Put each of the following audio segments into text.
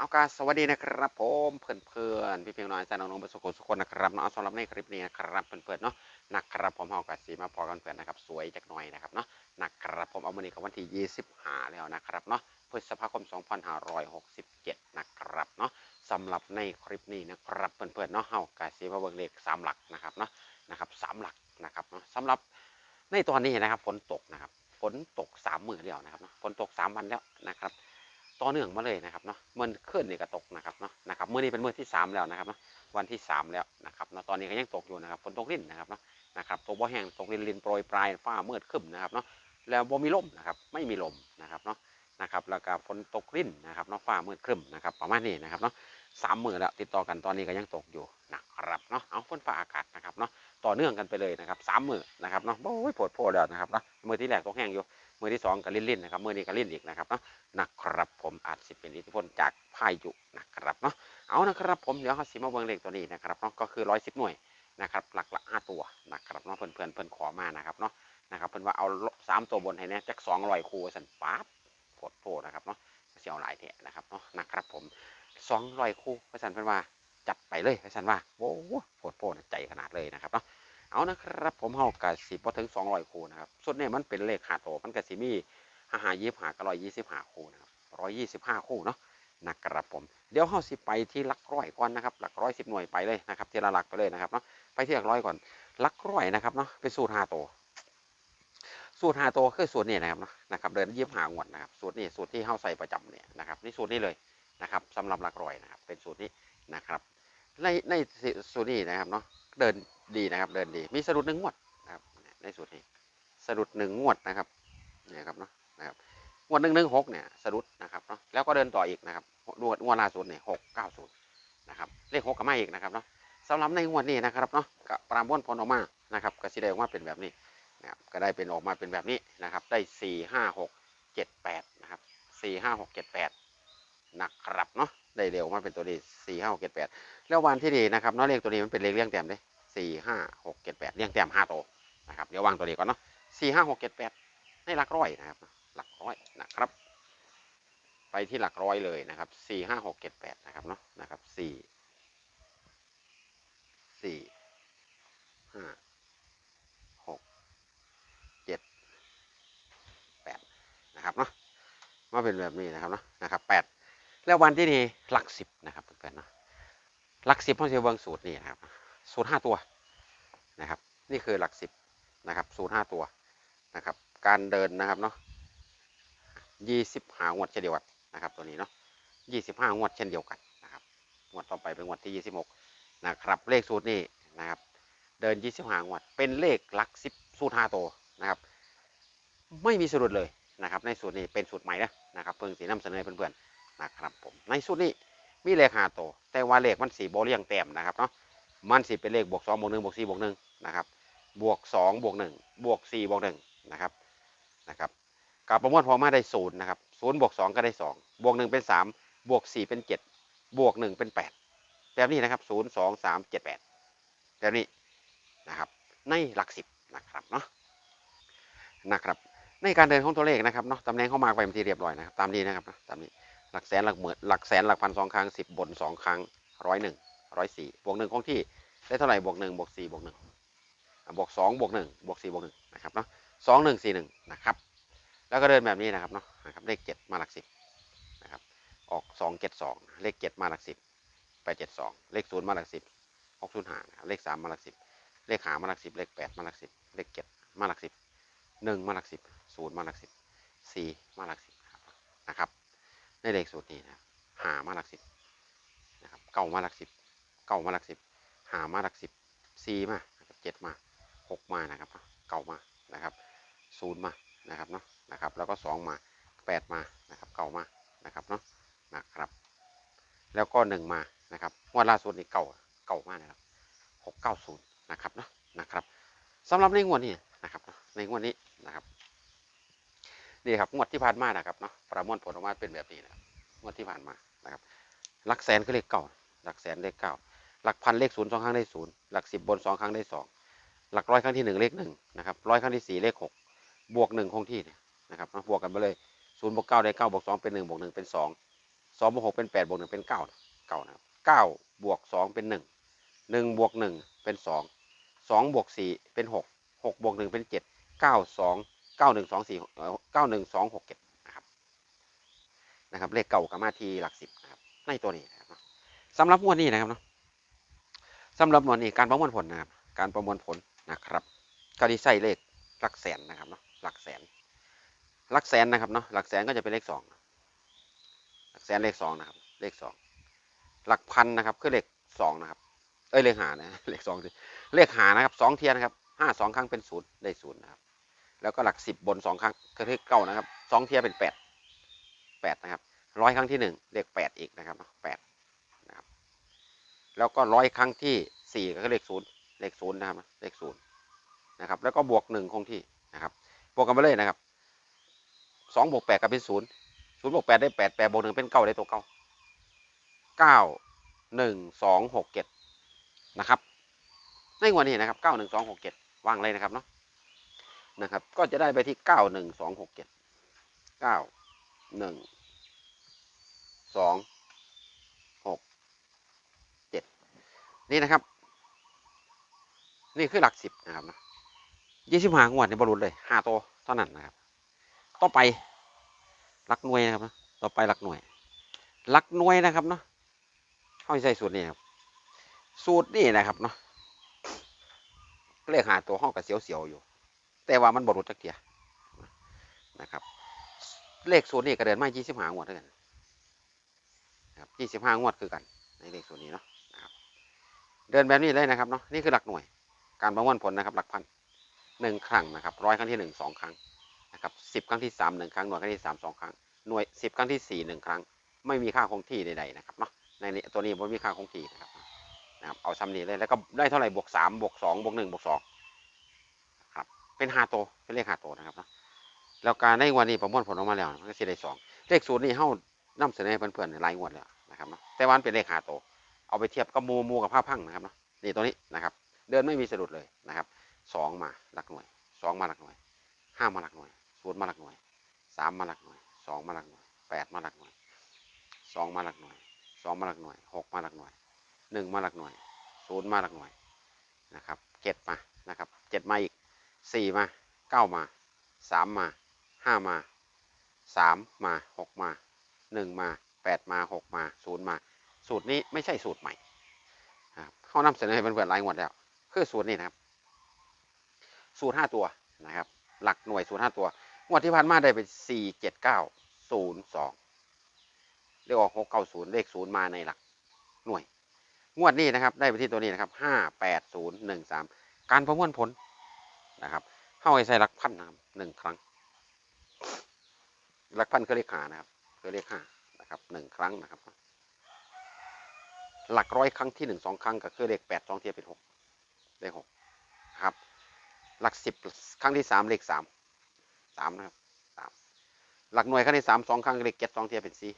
เอาการสวัสดีนะครับผมเพื่อนเพื่อนพี่เพียงน้อยใจน้องๆประสบสุขคนนะครับเนาะสำหรับในคลิปนี้นะครับเพื่อนเพื่อนเนาะนะครับผมเอากาสีมาพอกันเพื่อนนะครับสวยจักหน่อยนะครับเนาะนะครับผมเอาวันนี้กับวันที่ 25 แล้วนะครับเนาะพฤษภาคม 2567 นะครับเนาะสำหรับในคลิปนี้นะครับเพื่อนเพื่อนเนาะเอากาสีมาเบิ่งเลขสามหลักนะครับเนาะนะครับสามหลักนะครับเนาะสำหรับในตอนนี้นะครับฝนตกนะครับฝนตกสามมื้อแล้วนะครับเนาะฝนตกสามวันแล้วนะครับ ต่อเนื่องมาเลยนะครับเนาะเมันขึ้นนี่ก็ตกนะครับเนาะนะครับเมื่อนี้เป็นเมื่อที่สามแล้วนะครับเนาะวันที่สามแล้วนะครับเนาะตอนนี้ก็ยังตกอยู่นะครับฝนตกลิ่นนะครับเนาะนะครับตกบ่แห้งตกลินลินโปรยปลายฟ้ามืดครึ้มนะครับเนาะแล้วบ่มีลมนะครับไม่มีลมนะครับเนาะนะครับแล้วก็ฝนตกลิ่นนะครับเนาะฟ้ามืดครึ้มนะครับประมาณนี้นะครับเนาะสามมือแล้วติดต่อกันตอนนี้ก็ยังตกอยู่นะครับเนาะเอาฝนฟ้าอากาศนะครับเนาะต่อเนื่องกันไปเลยนะครับสามมือนะครับเนาะโอ้ยปวดโพดแล้วนะครับเนาะมือที่แรกตกแห้งอยู่ มือที่สองก็ลิ่นลิ่นนะครับมือนี้ก็ลิ่นอีกนะครับเนาะนะครับผมอาจสิเป็นอิทธิพลจากพายุนะครับเนาะเอานะครับผมเดี๋ยวเขาสิมาเบิ่งเลขตัวนี้นะครับเนาะก็คือร้อยสิบหน่วยนะครับหลักละห้าตัวนะครับเนาะเพื่อนเพื่อนๆเพื่อนขอมานะครับเนาะนะครับเพื่อนว่าเอาสามตัวบนให้แน่จักสองร้อยคู่สันป๊าบโพดโพนะครับเนาะเสียวหลายเทะนะครับเนาะนะครับผมสองร้อยคู่พระสันเพื่อนว่าจัดไปเลยพระสันว่าโอ้โหโพดโพนะใจขนาดเลยนะครับเนาะ เอานะครับผมเฮากะสิบ่ถึงสองร้อยคู่นะครับสุดนี้มันเป็นเลขห้าตัวมันกะสิมีห้าหายี่ห้าก็ร้อยยี่สิบห้าคู่นะครับร้อยยี่สิบห้าคู่เนาะนะครับผมเดี๋ยวเฮาสิไปที่หลักร้อยก่อนนะครับหลักร้อยสิบหน่วยไปเลยนะครับทีละหลักไปเลยนะครับเนาะไปที่หลักร้อยก่อนหลักร้อยนะครับเนาะเป็นสูตรห้าตัวสูตรห้าตัวคือสูตรนี้นะครับเนาะนะครับเดินยี่ห้างวดนะครับสูตรนี้สูตรที่เฮาใส่ประจำเนี่ยนะครับนี่สูตรนี้เลยนะครับสำหรับหลักร้อยนะครับเป็นสูตรนี้นะครับในในสูตรนี้นะครับเนาะเดิน ดีนะครับเดินดีมีสะดุดหนึ่งงวดนะครับในสูตรนี้สะดุดหนึ่งงวดนะครับเนี่ยครับเนาะนะครับงวดหนึ่งหนึ่งหกเนี่ยสะดุดนะครับเนาะแล้วก็เดินต่ออีกนะครับงวดงวดล่าสุดเนี่ยหกเก้าศูนย์นะครับเลขหกก็มาอีกนะครับเนาะสำหรับในงวดนี้นะครับเนาะก็ปรามวนผลออกมานะครับก็แดงว่าเป็นแบบนี้นะครับก็ได้เป็นออกมาเป็นแบบนี้นะครับได้สี่ห้าหกเจ็ดแปดนะครับสี่ห้าหกเจ็ดแปดนะครับเนาะได้เร็วมาเป็นตัวนี้สี่ห้าหกเจ็ดแปดแล้ววันที่ดีนะครับเนาะเลขตัวนี้มันเป็นเลขเลี้ยงแต้มเลย สี่ห้าหกเจ็ดแปดเลี้ยงแต้มห้าตัวนะครับเดี๋ยววางตัวนี้ก่อนเนาะสี่ห้าหกเจ็ดแปดในหลักร้อยนะครับหลักร้อยนะครับ ไปที่หลักร้อยเลยนะครับสี่ห้าหกเจ็ดแปดนะครับเนาะนะครับสี่สี่ห้าหกเจ็ดแปดนะครับเนาะมาเป็นแบบนี้นะครับเนาะนะครับแปดแล้ววันที่นี่หลักสิบนะครับเพื่อนๆเนาะหลักสิบเขาจะเบิงสูตรนี่นะครับ สูตรห้าตัวนะครับ นี่คือหลักสิบนะครับสูตรห้าตัวนะครับ การเดินนะครับเนาะยี่สิบห้างวดเช่นเดียวกันนะครับ ตัวนี้เนาะยี่สิบห้างวดเช่นเดียวกันนะครับงวดต่อไปเป็นงวดที่ยี่สิบหกนะครับ เลขสูตรนี้นะครับ เดินยี่สิบห้างวด เป็นเลขหลักสิบสูตรห้าตัวนะครับ ไม่มีสรุปเลยนะครับในสูตรนี้เป็นสูตรใหม่นะนะครับเพิ่งสีน้ำเสนอเพื่อนๆนะครับผมในสูตรนี้มีเลขห้าตัวแต่ว่าเลขมันสีโบเลียงแต้มนะครับเนาะ มันสีเป็นเลขบวกสองบวกหนึ่งบวกสี่บวกหนึ่งนะครับบวกสองบวกหนึ่งบวกสี่บวกหนึ่งนะครับนะครับกับประมวลพอมาได้ศูนย์นะครับศูนย์บวกสองก็ได้สองบวกหนึ่งเป็นสามบวกสี่เป็นเจ็ดบวกหนึ่งเป็นแปดแบบนี้นะครับศูนย์สองสามเจ็ดแปดแบบนี้นะครับในหลักสิบนะครับเนาะนะครับในการเดินของตัวเลขนะครับเนาะตำแหน่งเข้ามาไปเป็นที่เรียบร้อยนะครับตามนี้นะครับตามนี้หลักแสนหลักหมื่นหลักแสนหลักพันสองครั้งสิบบนสองครั้งร้อยหนึ่ง ร้อยสี่บวกหนึ่งคงที่ได้เท่าไหร่บวกหนึ่งบวกสี่บวกหนึ่งบวกสองบวกหนึ่งบวกสี่บวกหนึ่งนะครับเนาะสองหนึ่งสี่หนึ่งนะครับ แล้วก็เดินแบบนี้นะครับเนาะนะครับเลขเจ็ดมาหลักสิบนะครับออกสองเจ็ดสองเลขเจ็ดมาหลักสิบไปเจ็ดสองเลขศูนย์มาหลักสิบหกศูนย์หาเลขสามมาหลักสิบเลขหามาหลักสิบเลขแปดมาหลักสิบเลขเจ็ดมาหลักสิบหนึ่งมาหลักสิบศูนย์มาหลักสิบสี่มาหลักสิบนะครับในเลขสูตรนี้นะหามาหลักสิบนะครับเก้ามาหลักสิบ เก้ามาหลักสิบหามาหลักสิบสี่มาเจ็ดมาหกมานะครับเก้ามานะครับศูนย์มานะครับเนาะนะครับแล้วก็สองมาแปดมานะครับเก่ามานะครับเนาะนะครับแล้วก็หนึ่งมานะครับงวดล่าสุดนี่เก่าเก่ามากนะครับหกเก้าศูนย์นะครับเนาะนะครับสำหรับในงวดนี้นะครับในงวดนี้นะครับนี่ครับงวดที่ผ่านมานะครับเนาะประมวลผลออกมาเป็นแบบนี้นะครับงวดที่ผ่านมานะครับหลักแสนคือเลขเก้าหลักแสนเลขเก้า หลักพันเลขศูนย์สองครั้งได้ศูนย์หลักสิบบนสองครั้งได้สองหลักร้อยครั้งที่หนึ่งเลขหนึ่งนะครับร้อยครั้งที่สี่เลขหกบวกหนึ่งคงที่นะครับเนาบวกกันไปเลยศูนย์บวกเก้าได้เก้าบวกสองเป็นหนึ่งบวกหนึ่งเป็นสองสองบวกหกเป็นแปดบวกหนึ่งเป็นเก้าเก้านะครับเก้าบวกสองเป็นหนึ่งหนึ่งบวกหนึ่งเป็นสองสองบวกสี่เป็นหกหกบวกหนึ่งเป็นเจ็ดเก้าสองเก้าหนึ่งสองสี่เก้าหนึ่งสองหกเจ็ดนะครับนะครับเลขเก่ากับมาทีหลักสิบนะครับในตัวนี้นะครับสำหรับงวดนี้นะครับเนาะ สำหรับงวดนี้การประมวลผลนะครับ การประมวลผลนะครับก็ที่ใส่เลขหลักแสนนะครับเนาะหลักแสนหลักแสนนะครับเนาะหลักแสนก็จะเป็นเลขสองหลักแสนเลขสองนะครับ เลขสองหลักพันนะครับคือเลขสองนะครับ เอ้ยเลขหานะเลขสองสิเลขหานะครับสองเทียนนะครับห้าสองครั้งเป็นศูนย์ได้ศูนย์นะครับแล้วก็หลักสิบบนสองครั้งก็เลขเก้านะครับสองเทียนเป็นแปดแปดนะครับร้อยครั้งที่หนึ่งเลขแปดอีกนะครับแปด แล้วก็ร้อยครั้งที่ 4 ก็เลขศูนย์เลขศูนย์นะครับเลขศูนย์นะครับแล้วก็บวก 1 คงที่นะครับบวกกันไปเลยนะครับ2บวก8ก็เป็น0 0บวก8ได้ 8 8บวก1เป็น 9 ได้ตัว 9 9 1 2 6 7นะครับในวันนี้นะครับ 9 1 2 6 7ว่างเลยนะครับเนาะนะครับก็จะได้ไปที่ 9 1 2 6 7 9 1 2 นี่นะครับ นี่คือหลักสิบนะครับนะยี่สิบห้างวดในบรรลุเลยห้าตัวเท่านั้นนะครับ ต่อไปหลักหน่วยนะครับนะต่อไปหลักหน่วยหลักหน่วยนะครับเนาะเข้าใส่สูตรนี้ครับ สูตรนี่นะครับเนาะเลขหาตัวห้องกับเสียวๆอยู่ แต่ว่ามันบรุษจักเทียนะครับ เลขสูตรนี้ก็เดินมายี่สิบห้างวดเท่ากันนะครับยี่สิบห้างวดคือกัน ในเลขสูตรนี้เนาะ เดินแบบนี้เลยนะครับเนาะนี่คือหลักหน่วย การประมวลผลนะครับ หลักพันหนึ่งครั้งนะครับร้อยครั้งที่หนึ่งสองครั้งนะครับสิบครั้งที่สามหนึ่งครั้งหน่วยครั้งที่สามสองครั้งหน่วยสิบครั้งที่สี่หนึ่งครั้ง ไม่มีค่าคงที่ใดๆนะครับเนาะในนี้ตัวนี้ไม่มีค่าคงที่นะครับนะครับเอาซ้ำนี้เลยแล้วก็ได้เท่าไหร่บวกสามบวกสองบวกหนึ่งบวกสองครับเป็นห้าตัวเป็นเลขห้าตัวนะครับเนาะแล้วการได้วันนี้ประมวลผลออกมาแล้วมันก็สิได้สองเลขศูนย์นี่เข้านำเสนอให้เพื่อนๆหลายงวดแล้วนะครับเนาะแต่วันเป็นเลขห้าตัว เอาไปเทียบกับมูมูกับผ้าพังนะครับเนาะนี่ตัวนี้นะครับ เดินไม่มีสะดุดเลยนะครับสองมาหลักหน่วยสองมาหลักหน่วยห้ามาหลักหน่วยศูนย์มาหลักหน่วยสามมาหลักหน่วยสองมาหลักหน่วยแปดมาหลักหน่วยสองมาหลักหน่วยสองมาหลักหน่วยหกมาหลักหน่วยหนึ่งมาหลักหน่วยศูนย์มาหลักหน่วยนะครับเจ็ดมานะครับเจ็ดมาอีกสี่มาเก้ามาสามมาห้ามาสามมาหกมาหนึ่งมาแปดมาหกมาศูนย์มา สูตรนี้ไม่ใช่สูตรใหม่ครับเขานำเสนอให้เพื่อนๆรายงวดแล้ว คือสูตรนี้นะครับ สูตรห้าตัวนะครับ หลักหน่วยสูตรห้าตัว งวดที่ผ่านมาได้เป็นสี่เจ็ดเก้าศูนย์สองเลขออกหกเก้าศูนย์เลขศูนย์มาในหลักหน่วย งวดนี้นะครับ ได้ไปที่ตัวนี้นะครับห้าแปดศูนย์หนึ่งสามการประมวลผลนะครับ เข้าไปใส่หลักพันนะครับหนึ่งครั้ง หลักพันคือเลขหานะครับคือเลขห้านะครับหนึ่งครั้งนะครับ หลักร้อยครั้งที่หนึ่งสองครั้งก็คือเลขแปดสองเทียบเป็นหกเลขหกครับ หลักสิบครั้งที่สามเลขสามสามนะครับสามหลักหน่วยครั้งที่สามสองครั้งเลขเจ็ดสองเทียบเป็นสี่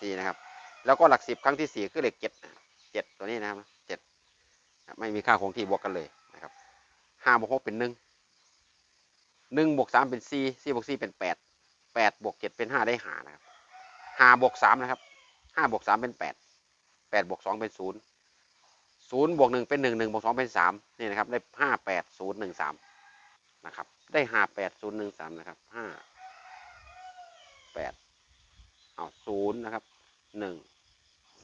สี่นะครับ แล้วก็หลักสิบครั้งที่สี่คือเลขเจ็ดเจ็ดตัวนี้นะครับเจ็ดไม่มีค่าคงที่บวกกันเลยนะครับห้าบวกหกเป็นหนึ่งหนึ่งบวกสามเป็นสี่สี่บวกสี่เป็นแปดแปดบวกเจ็ดเป็นห้าได้หานะครับห้าบวกสามนะครับห้าบวกสามเป็นแปด แปดบวกสองเป็นศูนย์ศูนย์บวกหนึ่งเป็นหนึ่งหนึ่งบวกสองเป็นสามนี่นะครับ ได้ห้าแปดศูนย์หนึ่งสามนะครับ ได้ห้าแปดศูนย์หนึ่งสามนะครับห้าแปดเอาศูนย์นะครับหนึ่ง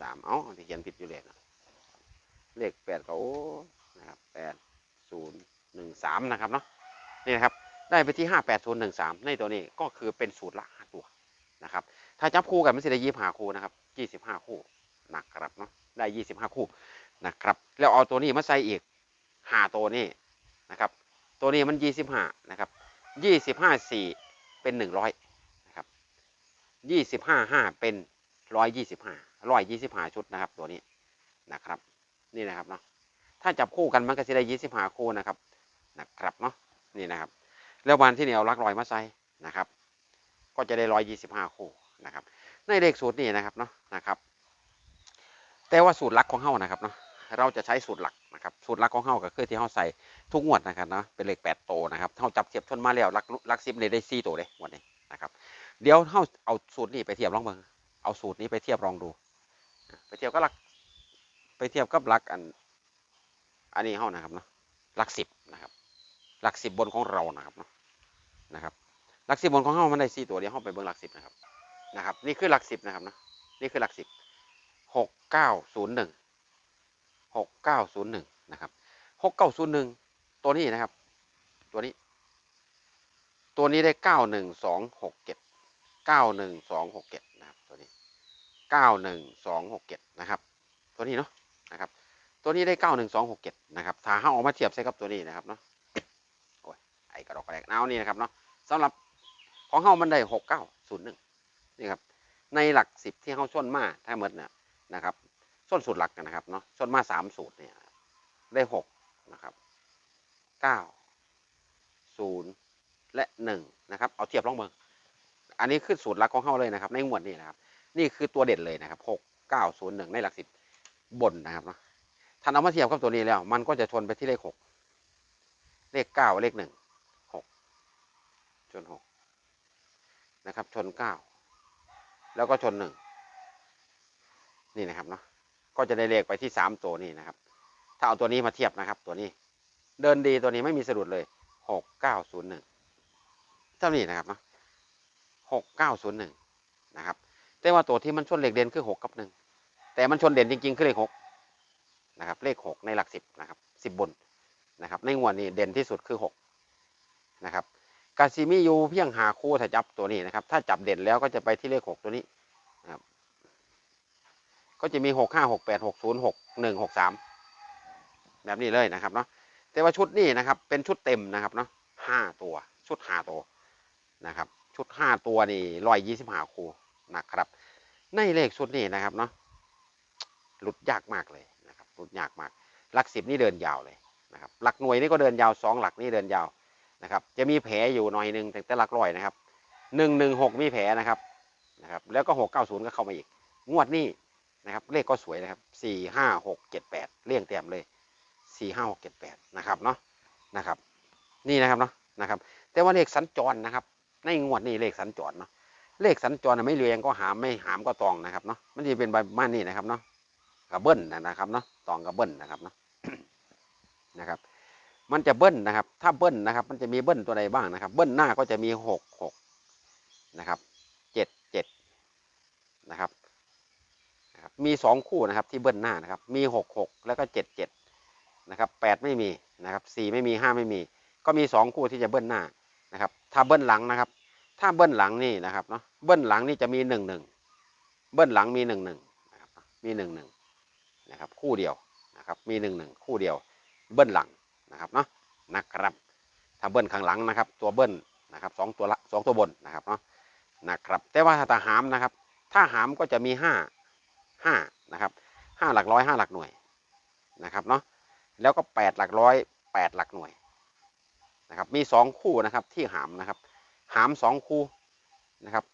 สามเอ้าที่เขียนผิดอยู่เลขนะเลขแปดก็โอ้นะครับแปดศูนย์หนึ่งสามนะครับเนาะนี่นะครับ ได้ไปที่ห้าแปดศูนย์หนึ่งสามในตัวนี้ก็คือเป็นสูตรละห้าตัวนะครับ ถ้าจับคู่กันมันจะได้ยี่สิบห้าคู่นะครับยี่สิบห้าคู่ นะครับเนาะได้ยี่สิบห้าคู่นะครับ แล้วเอาตัวนี้มาใส่อีกหาตัวนี้นะครับ ตัวนี้มันยี่สิบห้านะครับยี่สิบห้าสี่เป็นหนึ่งร้อยนะครับยี่สิบห้าห้าเป็นร้อยยี่สิบห้าร้อยยี่สิบห้าชุดนะครับ ตัวนี้นะครับ นี่นะครับเนาะถ้าจับคู่กันมันก็จะได้ยี่สิบห้าคู่นะครับนะครับเนาะนี่นะครับ แล้ววันที่นี่เอาลักลอยมาใส่นะครับ ก็จะได้ร้อยยี่สิบห้าคู่นะครับ ในเลขสูตรนี้นะครับเนาะนะครับ แต่ว่าสูตรลักของเฮานะครับเนาะเราจะใช้สูตรหลักนะครับสูตรลักของเฮาก็คือที่เฮาใส่ทุกงวดนะครับเนาะเป็นเลขแปดโตวนะครับเฮาจับเทียบชนมาแล้วลักลักซิบเลยได้สี่ตัวเลยงวันนี้นะครับเดี๋ยวเฮาเอาสูตรนี้ไปเทียบลองเบิ่งเอาสูตรนี้ไปเทียบลองดู ไปเทียบกับหลักไปเทียบกับหลักอันอันนี้เฮานะครับเนาะหลักสิบนะครับหลักสิบบนของเรานะครับเนาะนะครับหลักสิบบนของเฮามันได้สี่ตัวเดียวเฮาไปเบิ่งหลักสิบนะครับนะครับ นี่คือหลักสิบนะครับเนาะนี่คือหลักสิบ หกเก้าศูนย์หนึ่งหกเก้าศูนย์หนึ่งนะครับหกเก้าศูนย์หนึ่งตัวนี้นะครับ ตัวนี้ ตัวนี้ได้เก้าหนึ่งสองหกเจ็ดเก้าหนึ่งสองหกเจ็ดนะครับตัวนี้เก้าหนึ่งสองหกเจ็ดนะครับ ตัวนี้เนาะนะครับ ตัวนี้ได้เก้าหนึ่งสองหกเจ็ดนะครับถ้าเฮาเอามาเทียบใส่กับตัวนี้นะครับเนาะโอ้ยไอ้กระดอกกระแดกเอานี่นะครับเนาะสำหรับของเฮามันได้หกเก้าศูนย์หนึ่งนี่ครับในหลักสิบที่เฮาชนมาถ้าหมดเนี่ย นะครับ ส้นสูตรหลักนะครับเนาะชนมาสามสูตรเนี่ยได้หกนะครับเก้าศูนย์และหนึ่งนะครับเอาเทียบลองเบิงอันนี้คือสูตรหลักของเฮาเลยนะครับ ในงวดนี้นะครับ นี่คือตัวเด่นเลยนะครับหกเก้าศูนย์หนึ่งในหลักสิบบนนะครับเนาะถ้าเอามาเทียบกับตัวนี้แล้ว มันก็จะชนไปที่เลขหกเลขเก้าเลขหนึ่งหกชนหกนะครับ ชนเก้าแล้วก็ชนหนึ่ง นี่นะครับเนาะก็จะได้เลขไปที่สามตัวนี่นะครับ ถ้าเอาตัวนี้มาเทียบนะครับ ตัวนี้ เดินดีตัวนี้ไม่มีสะดุดเลยหกเก้าศูนย์หนึ่งเท่านี้นะครับเนาะหกเก้าศูนย์หนึ่งนะครับ แต่ว่าตัวที่มันชนเลขเด่นคือหกกับหนึ่งแต่มันชนเด่นจริง ๆ คือเลขหกนะครับ เลขหกในหลักสิบนะครับสิบบนนะครับ ในงวดนี้เด่นที่สุดคือหกนะครับกาซิมิยูเพียงหาคู่ถ้าจับตัวนี้นะครับ ถ้าจับเด่นแล้วก็จะไปที่เลขหกตัวนี้ จะมีหกห้าหกแปดหกศูนย์หกหนึ่งหกสามแบบนี้เลยนะครับเนาะแต่ว่าชุดนี้นะครับเป็นชุดเต็มนะครับเนาะห้าตัวชุดห้าตัวนะครับ ชุดห้าตัวนี่ร้อยยี่สิบห้าคูนะครับ ในเลขชุดนี้นะครับเนาะหลุดยากมากเลยนะครับหลุดยากมากหลักสิบนี่เดินยาวเลยนะครับหลักหน่วยนี่ก็เดินยาวสองหลักนี่เดินยาวนะครับ จะมีแผลอยู่หน่อยหนึ่งแต่แต่หลักร้อยนะครับหนึ่งหนึ่งหกมีแผลนะครับนะครับ แล้วก็หกเก้าศูนย์ก็เข้ามาอีก งวดนี้ นะครับเลขก็สวยนะครับสี่ห้าหกเจ็ดแปดเรียงเต็มเลยสี่ห้าหกเจ็ดแปดนะครับเนาะนะครับ นี่นะครับเนาะนะครับ แต่ว่าเลขสัญจรนะครับ ในงวดนี้เลขสัญจรเนาะเลขสัญจรไม่เรียงก็หามไม่หามก็ตองนะครับเนาะมันจะเป็นใบบ้านนี่นะครับเนาะกับเบิ้ลนะครับเนาะตองกับเบิ้ลนะครับเนาะนะครับมันจะเบิ้ลนะครับ ถ้าเบิ้ลนะครับ มันจะมีเบิ้ลตัวใดบ้างนะครับ เบิ้ลหน้าก็จะมีหกหกนะครับเจ็ดเจ็ดนะครับ มีสองคู่นะครับที่เบิ้ลหน้านะครับ มีหกหกแล้วก็เจ็ดเจ็ดนะครับแปดไม่มีนะครับสี่ไม่มีห้าไม่มี ก็มีสองคู่ที่จะเบิ้ลหน้านะครับ ถ้าเบิ้ลหลังนะครับ ถ้าเบิ้ลหลังนี่นะครับเนาะเบิ้ลหลังนี่จะมีหนึ่งหนึ่งเบิ้ลหลังมีหนึ่งหนึ่งนะครับมีหนึ่งหนึ่งนะครับคู่เดียวนะครับมีหนึ่งหนึ่งคู่เดียว เบิ้ลหลังนะครับเนาะนะครับ ถ้าเบิ้ลข้างหลังนะครับ ตัวเบิ้ลนะครับสองตัวละสองตัวบนนะครับเนาะนะครับ แต่ว่าถ้าหามนะครับ ถ้าหามก็จะมีห้า ห้านะครับห้าหลักร้อยห้าหลักหน่วยนะครับเนาะแล้วก็แปดหลักร้อยแปดหลักหน่วยนะครับมีสองคู่นะครับที่หามนะครับหามสองคู่นะครับ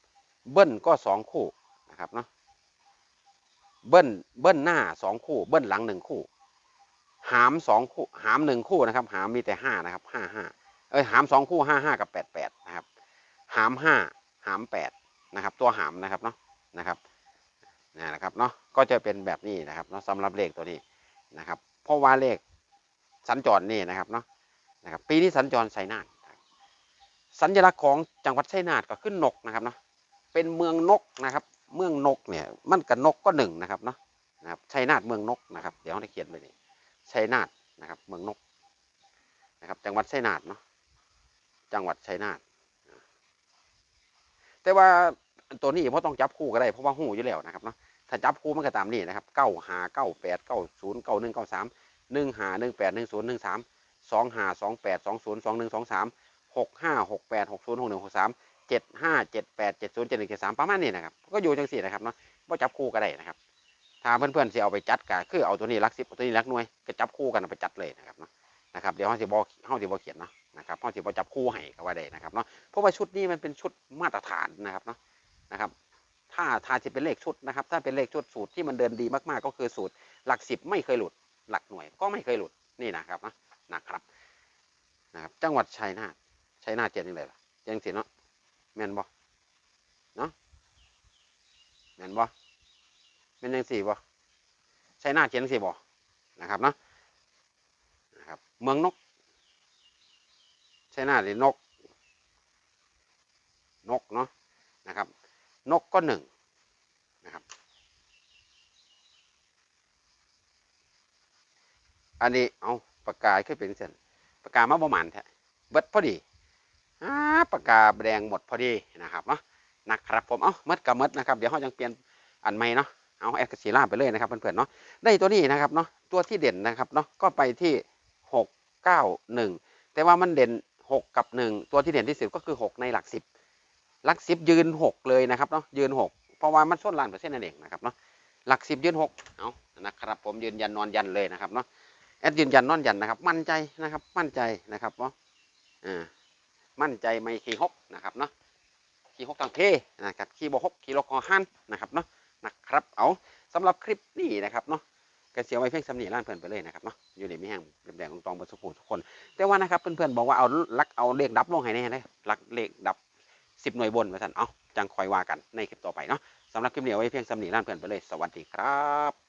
เบิ้ลก็สองคู่นะครับเนาะเบิ้ลเบิ้ลหน้าสองคู่ เบิ้ลหลังหนึ่งคู่ หามสองคู่หามหนึ่งคู่นะครับหามมีแต่ห้านะครับห้าห้าเอ้ยหามสองคู่ห้าห้ากับแปดแปดนะครับหามห้าหามแปดนะครับตัวหามนะครับเนาะนะครับ นะครับเนาะก็จะเป็นแบบนี้นะครับเนาะสำหรับเลขตัวนี้นะครับเพราะว่าเลขสัญจรนี่นะครับเนาะนะครับปีนี้สัญจรไชนาทสัญลักษณ์ของจังหวัดไชนาทก็ขึ้นนกนะครับเนาะเป็นเมืองนกนะครับเมืองนกเนี่ยมันกับนกก็หนึ่งนะครับเนาะนะครับชัยนาทเมืองนกนะครับเดี๋ยวเราเขียนไปนี่ชัยนาทนะครับเมืองนกนะครับจังหวัดชัยนาทเนาะจังหวัดชัยนาทแต่ว่า ตัวนี้เพราะต้องจับคู่ก็ได้เพราะว่าหูอยู่แล้วนะครับเนาะถ้าจับคู่มันก็ตามนี้นะครับเก้าหาเก้าแปดเก้าศูนย์เก้าหนึ่งเก้าสามหนึ่งหาหนึ่งแปดหนึ่งศูนย์หนึ่งสามสองหาสองแปดสองศูนย์สองหนึ่งสองสามหกห้าหกแปดหกศูนย์หกหนึ่งหกสามเจ็ดห้าเจ็ดแปดเจ็ดศูนย์เจ็ดหนึ่งเจ็ดสามประมาณนี้นะครับก็อยู่จังสี่นะครับเนาะว่าจับคู่ก็ได้นะครับ ถ้าเพื่อนๆสิเอาไปจัดก็คือเอาตัวนี้รักสิบตัวนี้รักหน่วยก็จับคู่กันไปจัดเลยนะครับเนาะนะครับเดี๋ยวเขาสิบอกเขาสิบอเขียนเนาะนะครับเขาสิบอจับคู่ให้ก็ว่าได้นะครับเนาะเพราะว่าชุดนี้มันเป็นชุดมาตรฐานนะครับเนาะ นะครับ ถ้าถ้าจะเป็นเลขชุดนะครับ ถ้าเป็นเลขชุดสูตรที่มันเดินดีมากๆ ก็คือสูตรหลักสิบไม่เคยหลุด หลักหน่วยก็ไม่เคยหลุดนี่นะครับนะนะครับนะครับ จังหวัดชัยนาทชัยนาทเจนยังไงล่ะเจียงสิเนาะแมนบ่เนาะแมนบ่เป็นจังสี่บ่ช่หน้าเขียนจังสี่บ่นะครับเนาะนะครับ เมืองนกช่หน้าหรือนก นกเนาะนะครับ นกก็หนึ่งนะครับ อันนี้เอาปากกาขึ้นเป็นเส้นปากกามาประมาณแท้เบิดพอดีปากกาแดงหมดพอดีนะครับเนาะนะครับผมเอาเมดกับเมดนะครับเดี๋ยวเขายังเปลี่ยนอันใหม่เนาะเอาแอดกระสีล่าไปเลยนะครับเพื่อนๆเนาะได้ตัวนี้นะครับเนาะตัวที่เด่นนะครับเนาะก็ไปที่หกเก้าหนึ่งแต่ว่ามันเด่นหกกับหนึ่งตัวที่เด่นที่สุดก็คือหกในหลักสิบ ลักสิบยืนหกเลยนะครับเนาะยืนหกเพราะว่ามันส้นล้านเปอร์เซ็นต์นั่นเองนะครับเนาะหลักสิบยืนหกเอานะครับผมยืนยันนอนยันเลยนะครับเนาะแอดยืนยันนอนยันนะครับ มั่นใจนะครับ มั่นใจนะครับเนาะอ่ามั่นใจไม่ขี่หกนะครับเนาะขี่หกตังเคนะครับขี่บหกขี่ลกคอหันนะครับเนาะนะครับเอาสำหรับคลิปนี้นะครับเนาะกระเสียวไว้เพียงสำนีร้านเพื่อนไปเลยนะครับเนาะอยู่ในมีแห้งแดงๆตรงๆบนสุขุทุกคน แต่ว่านะครับเพื่อนๆบอกว่าเอาลักเอาเลขดับลงให้แน่เลยลักเลขดับ สิบหน่วยบนมาท่านเอาจังคอยว่ากันในคลิปต่อไปเนาะสำหรับคลิปนี้เอาไว้เพียงสำนีร้านเพื่อนไปเลยสวัสดีครับ